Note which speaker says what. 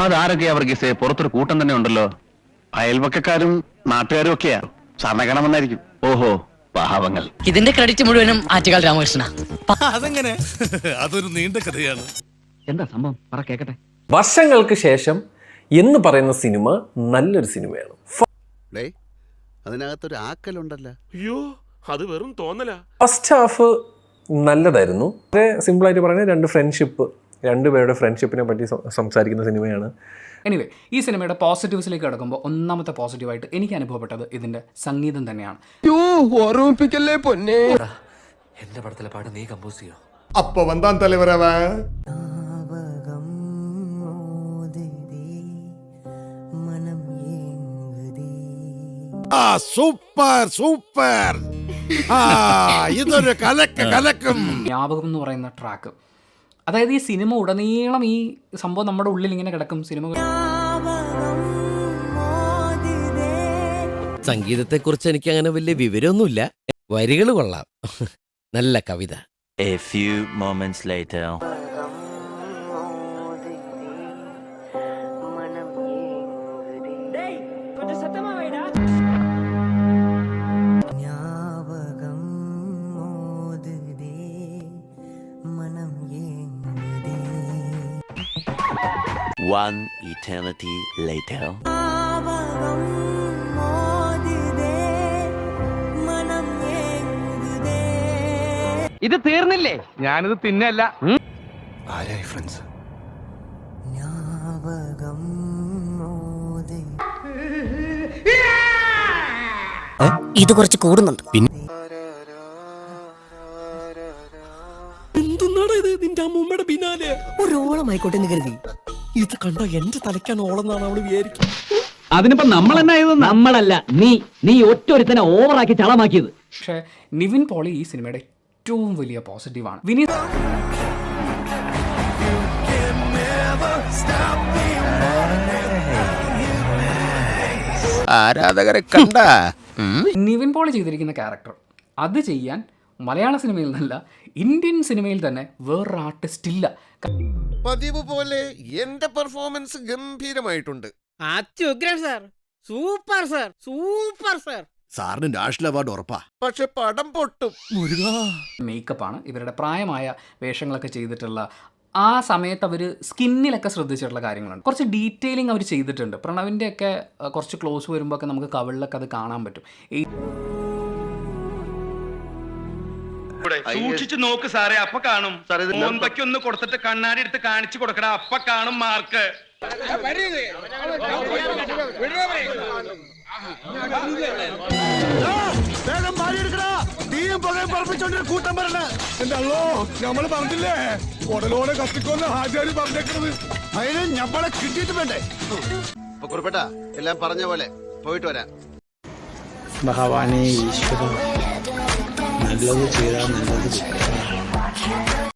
Speaker 1: അതാരൊക്കെയാ വർഗീസെ? പുറത്തൊരു കൂട്ടം തന്നെ ഉണ്ടല്ലോ.
Speaker 2: അയൽവക്കക്കാരും നാട്ടുകാരും ഒക്കെയാ. സമയണമെന്നായിരിക്കും
Speaker 1: ഓഹോ പാവങ്ങൾ.
Speaker 3: ഇതിന്റെ ക്രെഡിറ്റ് മുഴുവനും ആറ്റുകാൽ രാമകൃഷ്ണ
Speaker 4: അതെങ്ങനെ? അതൊരു നീണ്ട കഥയാണ്.
Speaker 1: എന്താ സംഭവം? പറ കേക്കട്ടെ.
Speaker 5: വർഷങ്ങൾക്ക് ശേഷം എന്ന് പറയുന്ന സിനിമ നല്ലൊരു സിനിമയാണ്.
Speaker 6: അതിനകത്തൊരു ആക്കലുണ്ടല്ലോ.
Speaker 4: അയ്യോ അത് വെറും തോന്നലാ.
Speaker 5: ഫസ്റ്റ് ഹാഫ് നല്ലതായിരുന്നു. വളരെ സിമ്പിളായിട്ട് പറയുന്നത് രണ്ട് ഫ്രണ്ട്ഷിപ്പ് രണ്ടുപേരുടെ ഫ്രണ്ട്ഷിപ്പിനെ പറ്റി സംസാരിക്കുന്ന സിനിമയാണ്.
Speaker 7: എനിവേ ഈ സിനിമയുടെ പോസിറ്റീവ്സിലേക്ക് കിടക്കുമ്പോൾ ഒന്നാമത്തെ പോസിറ്റീവായിട്ട് എനിക്ക് അനുഭവപ്പെട്ടത് ഇതിന്റെ സംഗീതം തന്നെയാണ്.
Speaker 8: എന്റെ പടത്തിലെ പാട്ട് നീ കമ്പോസ് ചെയ്യോ?
Speaker 4: അപ്പൊ വന്താൻ തലവരവ ആ സൂപ്പർ സൂപ്പർ. ആ ഇതൊരു കലക്ക് കലക്കും.
Speaker 7: ജ്ഞാപകം എന്ന് പറയുന്ന ട്രാക്ക് അതായത് ഈ സിനിമ ഉടനീളം ഈ സംഭവം നമ്മുടെ ഉള്ളിൽ ഇങ്ങനെ കിടക്കും. സിനിമ
Speaker 8: സംഗീതത്തെക്കുറിച്ച് എനിക്ക് അങ്ങനെ വലിയ വിവരമൊന്നുമില്ല. വരികൾ കൊള്ളാം. നല്ല കവിത.
Speaker 9: A few moments later. One eternity later.
Speaker 1: ഇത് തീർന്നില്ലേ? ഞാനിത് തിന്നല്ല.
Speaker 8: ആരായി ഫ്രണ്ട്സ്
Speaker 3: ഇത് കുറച്ച് കൂടുന്നുണ്ട്.
Speaker 8: പിന്നെ? എന്തുന്നാണ് ഇത്? നിന്റെ അമ്മൂമ്മയുടെ പിന്നാലെ. ഒരു ഓളമായിക്കോട്ടെ എന്ന് കരുതി. ഇത് കണ്ട? എന്റെ തലയ്ക്കാണ് ഓളെന്നാണ് അവൾ വിചാരിക്കും
Speaker 1: അതിനിപ്പോ നമ്മൾ എന്നാ നമ്മളല്ല നീ നീ ഒറ്റൊരുത്തനെ ഓവറാക്കി ചളമാക്കിയത്.
Speaker 7: പക്ഷേ നിവിൻ പോളി ഈ സിനിമയുടെ ഏറ്റവും വലിയ പോസിറ്റീവാണ് വിനീത്
Speaker 6: ആരാധകരെ കണ്ട?
Speaker 7: നിവിൻ പോളി ചെയ്തിരിക്കുന്ന ക്യാരക്ടർ അത് ചെയ്യാൻ മലയാള സിനിമയിൽ നിന്നല്ല ഇന്ത്യൻ സിനിമയിൽ തന്നെ വേറൊരു ആർട്ടിസ്റ്റ് ഇല്ല.
Speaker 4: പതിവ് പോലെ എന്റെ പെർഫോമൻസ് ഗംഭീരമായിട്ടുണ്ട്.
Speaker 10: അത്യുഗ്രൻ sir. Super sir. Super sir.
Speaker 4: സാറിന് നാഷണൽ അവാർഡ് ഉറപ്പാ. പക്ഷെ പടം പൊട്ടും.
Speaker 7: മേക്കപ്പാണ്. ഇവരുടെ പ്രായമായ വേഷങ്ങളൊക്കെ ചെയ്തിട്ടുള്ള ആ സമയത്ത് അവർ സ്കിന്നിലൊക്കെ ശ്രദ്ധിച്ചിട്ടുള്ള കാര്യങ്ങളുണ്ട് കുറച്ച് ഡീറ്റെയിലിംഗ് അവർ ചെയ്തിട്ടുണ്ട്. പ്രണവിന്റെ ഒക്കെ കുറച്ച് ക്ലോസ് വരുമ്പോൾ ഒക്കെ നമുക്ക് കവിളിലൊക്കെ അത് കാണാൻ പറ്റും.
Speaker 1: സൂക്ഷിച്ചു നോക്ക് സാറേ അപ്പൊ കാണും. മോന്തയ്ക്ക് ഒന്ന് കൊടുത്തിട്ട് കണ്ണാടി എടുത്ത് കാണിച്ചു കൊടുക്കട അപ്പൊ കാണും മാർക്ക്.
Speaker 4: വേഗം പാടി എടുക്കടാ. തീയും പുകയും പറപ്പിച്ചോണ്ടൊരു കൂട്ടം വരണേ എന്റെ അല്ലോ നമ്മൾ പറഞ്ഞില്ലേ? ഉടലോടെ കത്തിക്കൊന്ന് ഹാജാരി പറഞ്ഞേക്കണത്. അതിന് ഞമ്മളെ കിട്ടിയിട്ട് വേണ്ടേ?
Speaker 6: കുറിപ്പേട്ട എല്ലാം പറഞ്ഞ പോലെ പോയിട്ട് വരാം.
Speaker 10: ഭഗവാനേ ഈശ്വര. நல்லது செய்யார் நல்லது செய்கிறார்